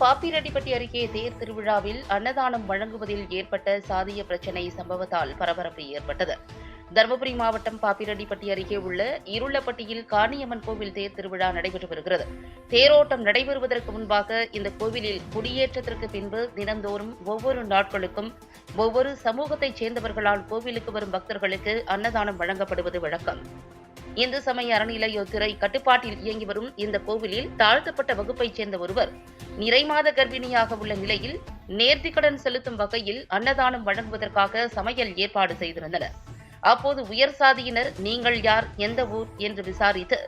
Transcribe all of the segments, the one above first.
பாப்பிரெட்டிப்பட்டி அருகே தேர் திருவிழாவில் அன்னதானம் வழங்குவதில் ஏற்பட்ட சாதிய பிரச்சினை சம்பவத்தால் பரபரப்பு ஏற்பட்டது. தருமபுரி மாவட்டம் பாப்பிரெட்டிப்பட்டி அருகே உள்ள இருளப்பட்டியில் காணியம்மன் கோவில் தேர் திருவிழா நடைபெற்று வருகிறது. தேரோட்டம் நடைபெறுவதற்கு முன்பாக இந்த கோவிலில் குடியேற்றத்திற்கு பின்பு தினந்தோறும் ஒவ்வொரு நாட்களுக்கும் ஒவ்வொரு சமூகத்தைச் சேர்ந்தவர்களால் கோவிலுக்கு வரும் பக்தர்களுக்கு அன்னதானம் வழங்கப்படுவது வழக்கம். இந்து சமய அறநிலையத்துறை கட்டுப்பாட்டில் இயங்கி வரும் இந்த கோவிலில் தாழ்த்தப்பட்ட வகுப்பைச் சேர்ந்த ஒருவர் நிறைமாத கர்ப்பிணியாக உள்ள நிலையில் நேர்த்திக்கடன் செலுத்தும் வகையில் அன்னதானம் வழங்குவதற்காக சமையல் ஏற்பாடு செய்திருந்தனர். அப்போது உயர் சாதியினர் நீங்கள் யார்? எந்த ஊர்? என்று விசாரித்து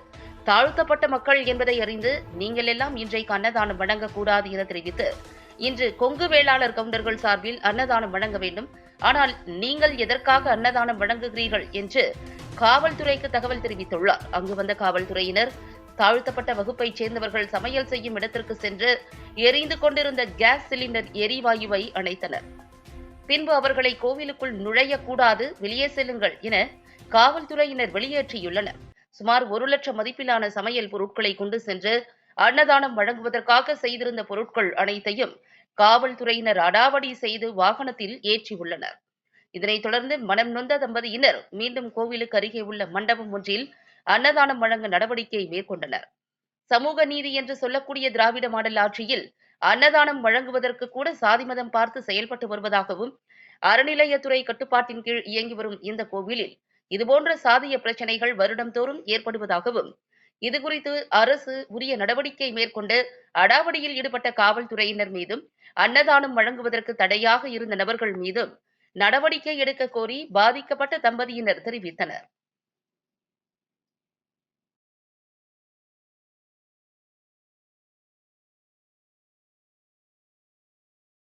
தாழ்த்தப்பட்ட மக்கள் என்பதை அறிந்து நீங்கள் எல்லாம் இன்றைக்கு அன்னதானம் வழங்கக்கூடாது என தெரிவித்து இன்று கொங்கு வேளாளர் கவுண்டர்கள் சார்பில் அன்னதானம் வழங்க வேண்டும். ஆனால் நீங்கள் எதற்காக அன்னதானம் வழங்குகிறீர்கள்? என்று காவல்துறைக்கு தகவல் தெரிவித்துள்ளார். அங்கு வந்த காவல்துறையினர் தாழ்த்தப்பட்ட வகுப்பைச் சேர்ந்தவர்கள் சமையல் செய்யும் இடத்திற்கு சென்று எரிந்து கொண்டிருந்த கேஸ் சிலிண்டர் எரிவாயுவை அணைத்தனர். பின்பு அவர்களை கோவிலுக்குள் நுழையக்கூடாது வெளியே செல்லுங்கள் என காவல்துறையினர் வெளியேற்றியுள்ளனர். சுமார் ஒரு லட்சம் மதிப்பிலான சமையல் பொருட்களை கொண்டு சென்று அன்னதானம் வழங்குவதற்காக செய்திருந்த பொருட்கள் அனைத்தையும் காவல்துறையினர் அடாவடி செய்து வாகனத்தில் ஏற்றியுள்ளனர். இதனைத் தொடர்ந்து மனம் நொந்த தம்பதியினர் மீண்டும் கோவிலுக்கு அருகே உள்ள மண்டபம் ஒன்றில் அன்னதானம் வழங்க நடவடிக்கை மேற்கொண்டனர். சமூக நீதி என்று சொல்லக்கூடிய திராவிட மாடல் ஆட்சியில் அன்னதானம் வழங்குவதற்கு கூட சாதி மதம் பார்த்து செயல்பட்டு வருவதாகவும் அறநிலையத்துறை கட்டுப்பாட்டின் கீழ் இயங்கி வரும் இந்த கோவிலில் இதுபோன்ற சாதிய பிரச்சனைகள் வருடம்தோறும் ஏற்படுவதாகவும் இதுகுறித்து அரசு உரிய நடவடிக்கை மேற்கொண்டு அடாவடியில் ஈடுபட்ட காவல்துறையினர் மீதும் அன்னதானம் வழங்குவதற்கு தடையாக இருந்த நபர்கள் மீதும் நடவடிக்கை எடுக்க கோரி பாதிக்கப்பட்ட தம்பதியினர் தெரிவித்தனர்.